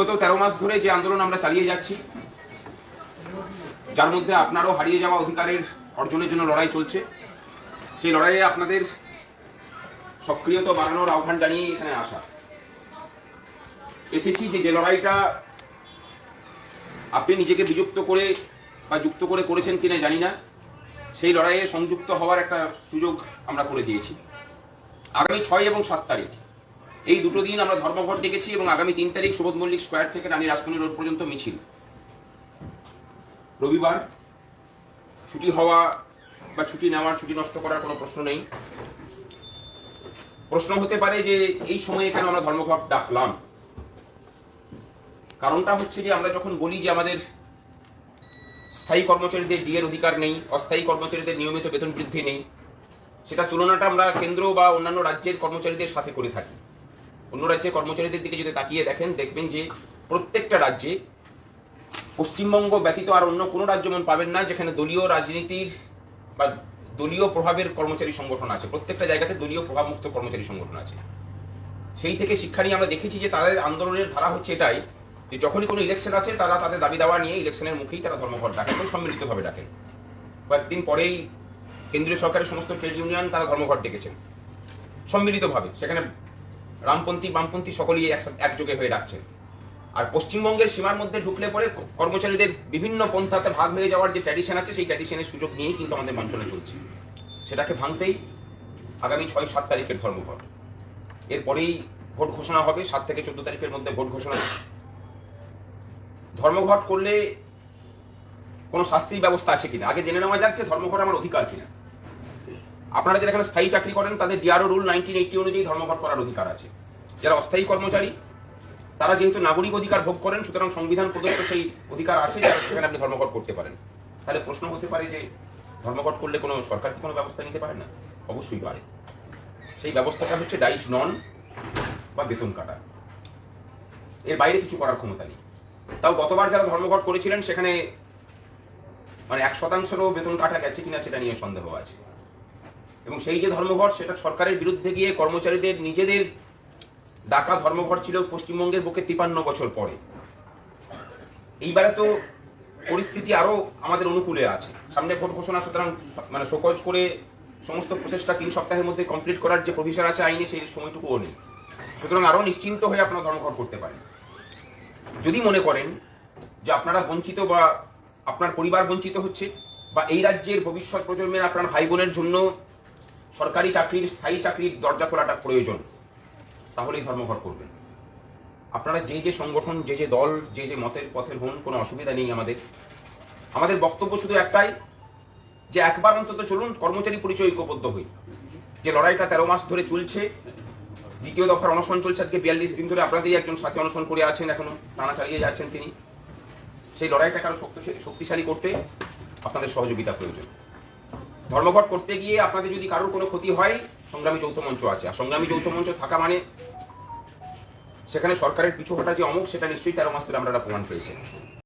গত তেরো মাস ধরে যে আন্দোলন আমরা চালিয়ে যাচ্ছি, যার মধ্যে আপনারও হারিয়ে যাওয়া অধিকারের অর্জনের জন্য লড়াই চলছে। সেই লড়াইয়ে আপনাদের সক্রিয়তা বাড়ানোর আহ্বান জানিয়ে এখানে আসা। এসেছি যে যে লড়াইটা আপনি নিজেকে বিযুক্ত করে বা যুক্ত করে করেছেন কিনা জানি না। সেই লড়াইয়ে সংযুক্ত হওয়ার একটা সুযোগ আমরা করে দিয়েছি। আগামী ছয় এবং সাত তারিখ এই দুটো দিন আমরা ধর্মঘট ডেকেছি এবং আগামী তিন তারিখ সুবোধ মল্লিক স্কোয়ার থেকে রানী রাসমণি রোড পর্যন্ত মিছিল। রবিবার ছুটি হওয়া বা ছুটি নেওয়ার ছুটি নষ্ট করার কোনো প্রশ্ন নেই। প্রশ্ন হতে পারে যে এই সময়ে কেন আমরা ধর্মঘট ডাকলাম? কারণটা হচ্ছে যে আমরা যখন বলি যে আমাদের স্থায়ী কর্মচারীদের ডিএর অধিকার নেই, অস্থায়ী কর্মচারীদের নিয়মিত বেতন বৃদ্ধি নেই, সেটা তুলনাটা আমরা কেন্দ্র বা অন্যান্য রাজ্যের কর্মচারীদের সাথে করে থাকি। অন্য রাজ্যের কর্মচারীদের দিকে যদি তাকিয়ে দেখেন, দেখবেন যে প্রত্যেকটা রাজ্যে পশ্চিমবঙ্গ ব্যতীত আর অন্য কোনো রাজ্য মন পাবেন না যেখানে দলীয় রাজনীতির বা দলীয় প্রভাবের কর্মচারী সংগঠন আছে। প্রত্যেকটা জায়গাতে দলীয় প্রভাবমুক্ত কর্মচারী সংগঠন আছে। সেই থেকে শিক্ষা নিয়ে আমরা দেখেছি যে তাদের আন্দোলনের ধারা হচ্ছে এটাই যে যখনই কোনো ইলেকশন আছে তারা তাদের দাবি দাওয়া নিয়ে ইলেকশনের মুখেই তারা ধর্মঘট ডাকেন এবং সম্মিলিতভাবে ডাকেন কয়েকদিন পরেই কেন্দ্রীয় সরকারের সমস্ত ট্রেড ইউনিয়ন তারা ধর্মঘট ডেকেছেন। সম্মিলিতভাবে। সেখানে রামপন্থী, বামপন্থী সকলেই একযোগে হয়ে ডাকছেন। আর পশ্চিমবঙ্গের সীমার মধ্যে ঢুকলে পরে কর্মচারীদের বিভিন্ন পন্থাতে ভাগ হয়ে যাওয়ার যে ট্র্যাডিশন আছে, সেই ট্র্যাডিশনের সুযোগ নিয়েই কিন্তু আমাদের মঞ্চনে চলছে। সেটাকে ভাঙতেই আগামী ছয়, সাত তারিখের ধর্মঘট। এরপরেই ভোট ঘোষণা হবে, সাত থেকে চোদ্দ তারিখের মধ্যে ভোট ঘোষণা। ধর্মঘট করলে কোনো শাস্তির ব্যবস্থা আছে কিনা? আগে জেনে নেওয়া যাক যে ধর্মঘট আমার অধিকার কিনা। আপনারা যারা এখানে স্থায়ী চাকরি করেন, তাদের ডিআরও রুল নাইনটিন এইটি অনুযায়ী ধর্মঘট করার অধিকার আছে। যারা অস্থায়ী কর্মচারী, তারা যেহেতু নাগরিক অধিকার ভোগ করেন, সুতরাং সংবিধান প্রদত্ত সেই অধিকার আছে যারা সেখানে আপনি ধর্মঘট করতে পারেন। তাহলে প্রশ্ন হতে পারে যে, ধর্মঘট করলে কোনো সরকার কি কোনো ব্যবস্থা নিতে পারে না? অবশ্যই পারে। সেই ব্যবস্থাটা হচ্ছে ডাইস নন বা বেতন কাটা। এর বাইরে কিছু করার ক্ষমতা নেই। তাও গতবার যারা ধর্মঘট করেছিলেন, সেখানে মানে এক শতাংশেরও বেতন কাটা গেছে কিনা সেটা নিয়ে সন্দেহ আছে। এবং সেই যে ধর্মঘট, সেটা সরকারের বিরুদ্ধে গিয়ে কর্মচারীদের নিজেদের ডাকা ধর্মঘট ছিল পশ্চিমবঙ্গের বুকে তিপান্ন বছর পরে। এইবারে তো পরিস্থিতি আরও আমাদের অনুকূলে আছে। সামনে ভোট ঘোষণা, সুতরাং মানে সকজ করে সমস্ত প্রচেষ্টা তিন সপ্তাহের মধ্যে কমপ্লিট করার যে প্রভিশন আছে আইনে, সেই সময়টুকুও নেই। সুতরাং আরও নিশ্চিন্ত হয়ে আপনারা ধর্মঘট করতে পারেন। যদি মনে করেন যে আপনারা বঞ্চিত বা আপনার পরিবার বঞ্চিত হচ্ছে, বা এই রাজ্যের ভবিষ্যৎ প্রজন্মের আপনার ভাই বোনের জন্য সরকারি চাকরির, স্থায়ী চাকরির দরজা খোলাটা প্রয়োজন, তাহলেই ধর্মঘট করবেন। আপনারা যে যে সংগঠন, যে যে দল, যে যে মতের পথের হন, কোনো অসুবিধা নেই আমাদের। আমাদের বক্তব্য শুধু একটাই, যে একবার অন্তত চলুন, কর্মচারী পরিচয় ঐক্যবদ্ধ হই। যে লড়াইটা তেরো মাস ধরে চলছে, দ্বিতীয় দফার অনশন চলছে, আজকে বিয়াল্লিশ দিন ধরে আপনাদেরই একজন সাথে অনশন করে আছেন, এখনও টানা চালিয়ে যাচ্ছেন তিনি। সেই লড়াইটাকে আরও শক্তিশালী করতে আপনাদের সহযোগিতা প্রয়োজন। ধর্মঘট করতে গিয়ে আপনাদের যদি কারোর কোনো ক্ষতি হয়, সংগ্রামী যৌথ মঞ্চ আছে। আর সংগ্রামী যৌথ মঞ্চ থাকা মানে সেখানে সরকারের পিছু হটা যে অমুক, সেটা নিশ্চয়ই তেরো মাস ধরে আমরা প্রমাণ পেয়েছি।